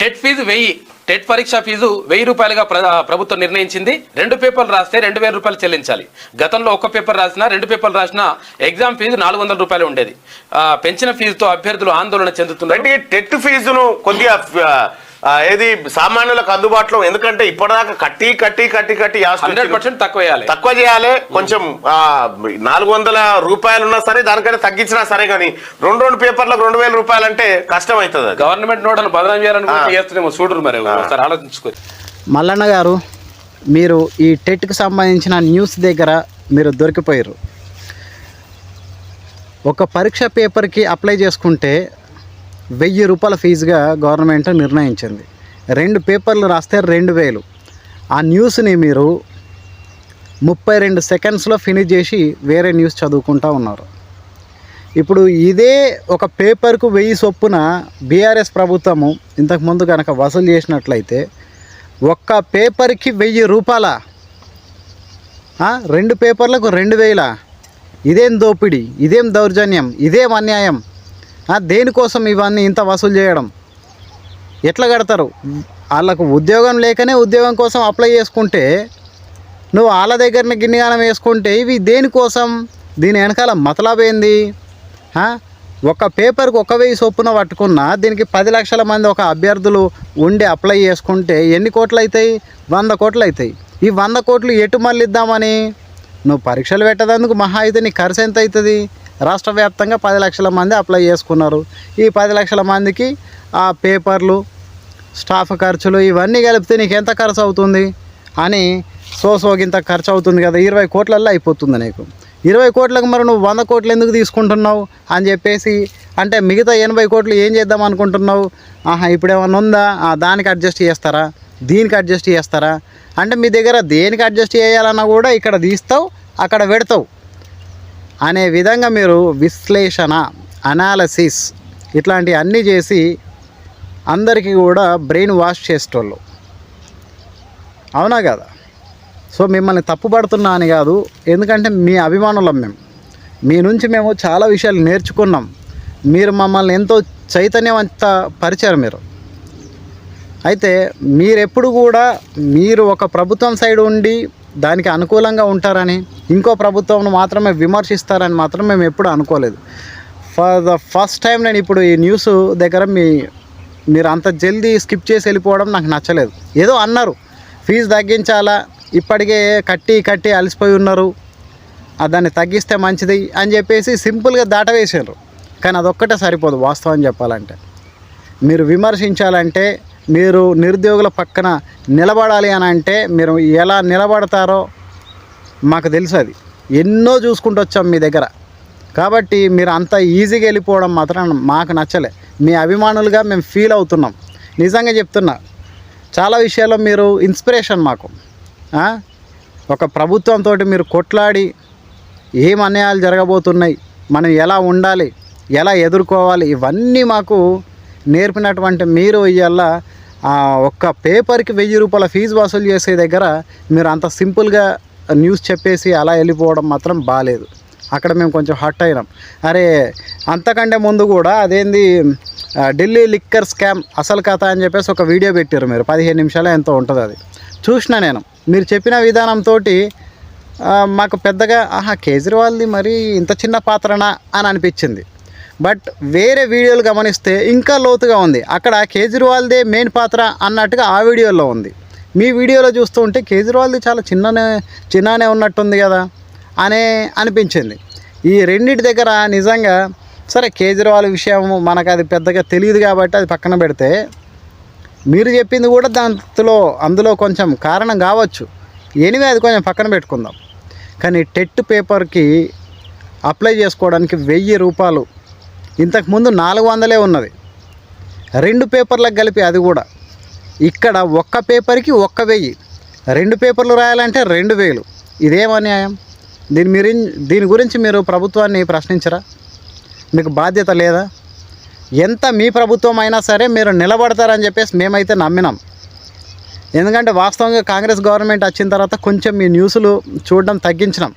TET fee వెయ్యి TET పరీక్ష fee వెయ్యి రూపాయలుగా ప్ర- ప్రభుత్వం నిర్ణయించింది. రెండు పేపర్లు రాస్తే రెండు వేల రూపాయలు చెల్లించాలి. గతంలో ఒక్క పేపర్ రాసినా రెండు పేపర్లు రాసినా ఎగ్జామ్ ఫీజు నాలుగు వందల రూపాయలు ఉండేది. పెంచిన ఫీజుతో అభ్యర్థులు ఆందోళన చెందుతున్నారు. అంటే టెట్ ఫీజును కొద్దిగా ఏది సామాన్యులకు అందుబాటులో ఎందుకంటే ఇప్పటిదాకా కట్టి కట్టి కట్టి కట్టి తక్కువ వేయాలి తక్కువ చేయాలి. కొంచెం ఆ, నాలుగు వందల రూపాయలు ఉన్నా సరే దానికంటే తగ్గించినా సరే కానీ రెండు రెండు పేపర్లకు రెండు వేల రూపాయలు అంటే కష్టం అవుతుంది అది. గవర్నమెంట్ నోట్లను బదనాం చేయాలని చూడరు మరి. ఒకసారి ఆలోచించుకో మల్లన్న గారు మీరు ఈ టెట్కి సంబంధించిన న్యూస్ దగ్గర మీరు దొరికిపోయారు ఒక పరీక్ష పేపర్కి అప్లై చేసుకుంటే వెయ్యి రూపాయల ఫీజుగా గవర్నమెంట్ నిర్ణయించింది. రెండు పేపర్లు రాస్తే రెండు వేలు. ఆ న్యూస్ని మీరు ముప్పై రెండు సెకండ్స్లో ఫినిష్ చేసి వేరే న్యూస్ చదువుకుంటా ఉన్నారు. ఇప్పుడు ఇదే ఒక పేపర్కు వెయ్యి చొప్పున బీఆర్ఎస్ ప్రభుత్వము ఇంతకుముందు కనుక వసూలు చేసినట్లయితే ఒక్క పేపర్కి వెయ్యి రూపాయల? రెండు పేపర్లకు రెండు వేల? ఇదేం దోపిడీ? ఇదేం దౌర్జన్యం? ఇదేం అన్యాయం? దేనికోసం ఇవన్నీ ఇంత వసూలు చేయడం? ఎట్లా కడతారు? వాళ్ళకు ఉద్యోగం లేకనే ఉద్యోగం కోసం అప్లై చేసుకుంటే నువ్వు వాళ్ళ దగ్గరనే గిన్నెగానం వేసుకుంటే ఇవి దేనికోసం? దీని వెనకాల మతలాబేంది ఒక పేపర్కి ఒక వెయ్యి చొప్పున పట్టుకున్నా దీనికి పది లక్షల మంది ఒక అభ్యర్థులు ఉండి అప్లై చేసుకుంటే ఎన్ని కోట్లు అవుతాయి వంద కోట్లు అవుతాయి ఈ వంద కోట్లు ఎటు మళ్ళీ ఇద్దామని నువ్వు పరీక్షలు పెట్టదందుకు మహా అయితే నీ ఖర్చు ఎంత అవుతుంది? రాష్ట్ర వ్యాప్తంగా పది లక్షల మంది అప్లై చేసుకున్నారు. ఈ పది లక్షల మందికి ఆ పేపర్లు స్టాఫ్ ఖర్చులు ఇవన్నీ కలిపితే నీకు ఎంత ఖర్చు అవుతుంది అని సోసోగింత ఖర్చు అవుతుంది కదా ఇరవై కోట్లల్లో అయిపోతుంది నీకు. ఇరవై కోట్లకు మరి నువ్వు వంద కోట్లు ఎందుకు తీసుకుంటున్నావు అని చెప్పేసి అంటే మిగతా ఎనభై కోట్లు ఏం చేద్దాం అనుకుంటున్నావు? ఆహా ఇప్పుడు ఏమైనా ఉందా? దానికి అడ్జస్ట్ చేస్తారా? దీనికి అడ్జస్ట్ చేస్తారా? అంటే మీ దగ్గర దేనికి అడ్జస్ట్ చేయాలన్నా కూడా ఇక్కడ తీస్తావు అక్కడ పెడతావు. అనే విధంగా మీరు విశ్లేషణ అనాలసిస్ ఇట్లాంటివి అన్నీ చేసి అందరికీ కూడా బ్రెయిన్ వాష్ చేసేటోళ్ళు. అవునా కదా? సో మిమ్మల్ని తప్పుపడుతున్నా అని కాదు ఎందుకంటే మీ అభిమానులం మేము మీ నుంచి మేము చాలా విషయాలు నేర్చుకున్నాం. మీరు మమ్మల్ని ఎంతో చైతన్యవంత పరిచారు మీరు. అయితే మీరెప్పుడు కూడా మీరు ఒక ప్రభుత్వం సైడ్ ఉండి దానికి అనుకూలంగా ఉంటారని ఇంకో ప్రభుత్వంను మాత్రమే విమర్శిస్తారని మాత్రం మేము ఎప్పుడు అనుకోలేదు. ఫర్ ద ఫస్ట్ టైం నేను ఇప్పుడు ఈ న్యూస్ దగ్గర మీ మీరు అంత జల్దీ స్కిప్ చేసి వెళ్ళిపోవడం నాకు నచ్చలేదు. ఏదో అన్నారు. ఫీజు తగ్గించాలా? ఇప్పటికే కట్టి కట్టి అలసిపోయి ఉన్నారు. దాన్ని తగ్గిస్తే మంచిది అని చెప్పేసి సింపుల్గా దాటవేసారు కానీ అదొక్కటే సరిపోదు వాస్తవం చెప్పాలంటే. మీరు విమర్శించాలంటే మీరు నిరుద్యోగుల పక్కన నిలబడాలి అని అంటే మీరు ఎలా నిలబడతారో మాకు తెలుసు అది. ఎన్నో చూసుకుంటూ వచ్చాం మీ దగ్గర. కాబట్టి మీరు అంత ఈజీగా వెళ్ళిపోవడం మాత్రం మాకు నచ్చలే. మీ అభిమానులుగా మేము ఫీల్ అవుతున్నాం. నిజంగా చెప్తున్నా చాలా విషయాల్లో మీరు ఇన్స్పిరేషన్ మాకు. ఒక ప్రభుత్వంతో మీరు కొట్లాడి ఏం అన్యాయాలు జరగబోతున్నాయి మనం ఎలా ఉండాలి ఎలా ఎదుర్కోవాలి ఇవన్నీ మాకు నేర్పినటువంటి మీరు ఇవాళ ఒక్క పేపర్కి వెయ్యి రూపాయల ఫీజు వసూలు చేసే దగ్గర మీరు అంత సింపుల్గా న్యూస్ చెప్పేసి అలా వెళ్ళిపోవడం మాత్రం బాగాలేదు అక్కడ మేము కొంచెం హట్ అయినాం. అరే అంతకంటే ముందు కూడా అదేంది ఢిల్లీ లిక్కర్ స్కామ్ అసలు కథ అని చెప్పేసి ఒక వీడియో పెట్టారు మీరు. పదిహేను నిమిషాలు ఎంతో ఉంటుంది అది. చూసిన నేను. మీరు చెప్పిన విధానంతో మాకు పెద్దగా ఆహా కేజ్రీవాల్ది మరి ఇంత చిన్న పాత్రనా అని అనిపించింది. బట్ వేరే వీడియోలు గమనిస్తే ఇంకా లోతుగా ఉంది. అక్కడ కేజ్రీవాల్దే మెయిన్ పాత్ర అన్నట్టుగా ఆ వీడియోలో ఉంది. మీ వీడియోలో చూస్తూ ఉంటే కేజ్రీవాల్ది చాలా చిన్ననే చిన్ననే ఉన్నట్టుంది కదా అనే అనిపించింది. ఈ రెండింటి దగ్గర నిజంగా సరే కేజ్రీవాల్ విషయం మనకు అది పెద్దగా తెలియదు కాబట్టి అది పక్కన పెడితే మీరు చెప్పింది కూడా దాంట్లో అందులో కొంచెం కారణం కావచ్చు. ఎనివే అది కొంచెం పక్కన పెట్టుకుందాం. కానీ టెట్ పేపర్కి అప్లై చేసుకోవడానికి వెయ్యి రూపాయలు ఇంతకుముందు నాలుగు వందలే ఉన్నది. రెండు పేపర్లకు కలిపి అది కూడా. ఇక్కడ ఒక్క పేపర్కి ఒక్క వెయ్యి. రెండు పేపర్లు రాయాలంటే రెండు వేలు. ఇదేం అన్యాయం? దీని మీరు దీని గురించి మీరు ప్రభుత్వాన్ని ప్రశ్నించరా? మీకు బాధ్యత లేదా? ఎంత మీ ప్రభుత్వం అయినా సరే మీరు నిలబడతారని చెప్పేసి మేమైతే నమ్మినాం. ఎందుకంటే వాస్తవంగా కాంగ్రెస్ గవర్నమెంట్ వచ్చిన తర్వాత కొంచెం మీ న్యూస్లు చూడడం తగ్గించినాం.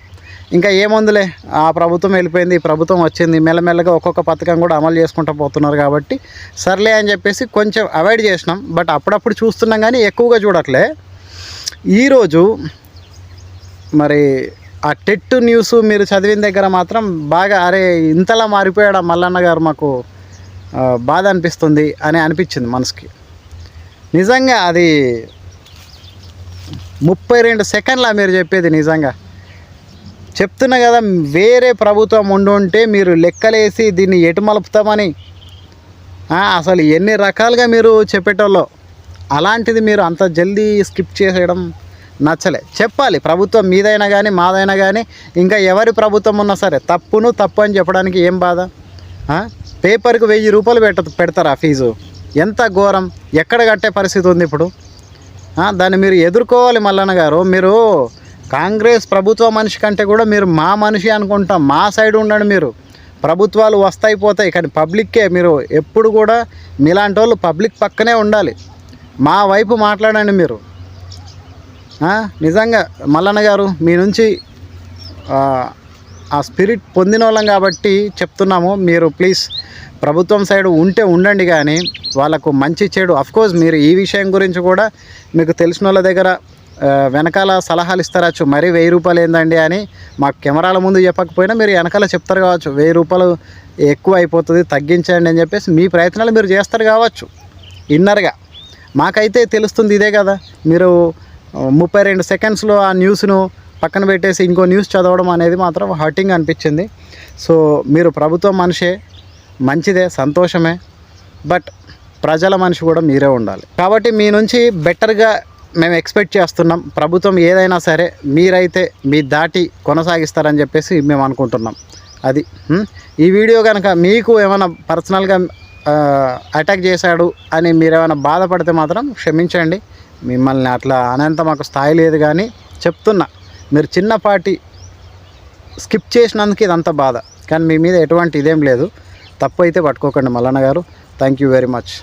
ఇంకా ఏముందిలే ఆ ప్రభుత్వం వెళ్ళిపోయింది ఈ ప్రభుత్వం వచ్చింది. మెల్లమెల్లగా ఒక్కొక్క పథకం కూడా అమలు చేసుకుంటూ పోతున్నారు కాబట్టి సర్లే అని చెప్పేసి కొంచెం అవాయిడ్ చేసినాం. బట్ అప్పుడప్పుడు చూస్తున్నాం కానీ ఎక్కువగా చూడట్లే. ఈరోజు మరి ఆ టెట్ న్యూస్ మీరు చదివిన దగ్గర మాత్రం బాగా అరే ఇంతలా మారిపోయాడా మల్లన్న గారు మాకు బాధ అనిపిస్తుంది అని అనిపించింది మనసుకి. నిజంగా అది ముప్పై రెండు సెకండ్లా మీరు చెప్పేది నిజంగా. చెప్తున్నా కదా వేరే ప్రభుత్వం ఉండుంటే మీరు లెక్కలేసి దీన్ని ఎటు మలుపుతామని అసలు ఎన్ని రకాలుగా మీరు చెప్పేటోళ్ళో. అలాంటిది మీరు అంత జల్దీ స్కిప్ చేసేయడం నచ్చలే. చెప్పాలి ప్రభుత్వం మీదైనా కానీ మాదైనా కానీ ఇంకా ఎవరి ప్రభుత్వం ఉన్నా సరే తప్పును తప్పు అని చెప్పడానికి ఏం బాధ? పేపర్కి వెయ్యి రూపాయలు పెట్ట పెడతారా ఫీజు? ఎంత ఘోరం? ఎక్కడ కట్టే పరిస్థితి ఉంది ఇప్పుడు? దాన్ని మీరు ఎదుర్కోవాలి మల్లన్న గారు. మీరు కాంగ్రెస్ ప్రభుత్వ మనిషి కంటే కూడా మీరు మా మనిషి అనుకుంటాం. మా సైడ్ ఉండండి మీరు. ప్రభుత్వాలు వస్తాయి పోతాయి కానీ పబ్లిక్కే మీరు ఎప్పుడు కూడా మీలాంటి వాళ్ళు పబ్లిక్ పక్కనే ఉండాలి. మా వైపు మాట్లాడండి మీరు. నిజంగా మల్లన్న గారు మీ నుంచి ఆ, స్పిరిట్ పొందిన వాళ్ళం కాబట్టి చెప్తున్నాము. మీరు ప్లీజ్ ప్రభుత్వం సైడ్ ఉంటే ఉండండి కానీ వాళ్ళకు మంచి చెడు. అఫ్కోర్స్ మీరు ఈ విషయం గురించి కూడా మీకు తెలిసిన వాళ్ళ దగ్గర వెనకాల సలహాలు ఇస్తారచ్చు మరీ వెయ్యి రూపాయలు ఏందండి అని మాకు కెమెరాల ముందు చెప్పకపోయినా మీరు వెనకాల చెప్తారు కావచ్చు. వెయ్యి రూపాయలు ఎక్కువ అయిపోతుంది తగ్గించండి అని చెప్పేసి మీ ప్రయత్నాలు మీరు చేస్తారు కావచ్చు. ఇన్నర్గా. మాకైతే తెలుస్తుంది ఇదే కదా. మీరు ముప్పై రెండు సెకండ్స్లో ఆ న్యూస్ను పక్కన పెట్టేసి ఇంకో న్యూస్ చదవడం అనేది మాత్రం హర్టింగ్ అనిపించింది. సో మీరు ప్రభుత్వం మనిషే మంచిదే సంతోషమే బట్ ప్రజల మనిషి కూడా మీరే ఉండాలి. కాబట్టి మీ నుంచి బెటర్గా మేము ఎక్స్పెక్ట్ చేస్తున్నాం. ప్రభుత్వం ఏదైనా సరే మీరైతే మీ దాటి కొనసాగిస్తారని చెప్పేసి మేము అనుకుంటున్నాం. అది ఈ వీడియో కనుక మీకు ఏమైనా పర్సనల్గా అటాక్ చేశాడు అని మీరు ఏమైనా బాధపడితే మాత్రం క్షమించండి. మిమ్మల్ని అట్లా అనేంత మాకు స్థాయి లేదు కానీ చెప్తున్నా. మీరు చిన్నపాటి స్కిప్ చేసినందుకు ఇదంతా బాధ. కానీ మీ మీద ఎటువంటి ఇదేం లేదు. తప్పు అయితే పట్టుకోకండి Mallanna garu. Thank you very much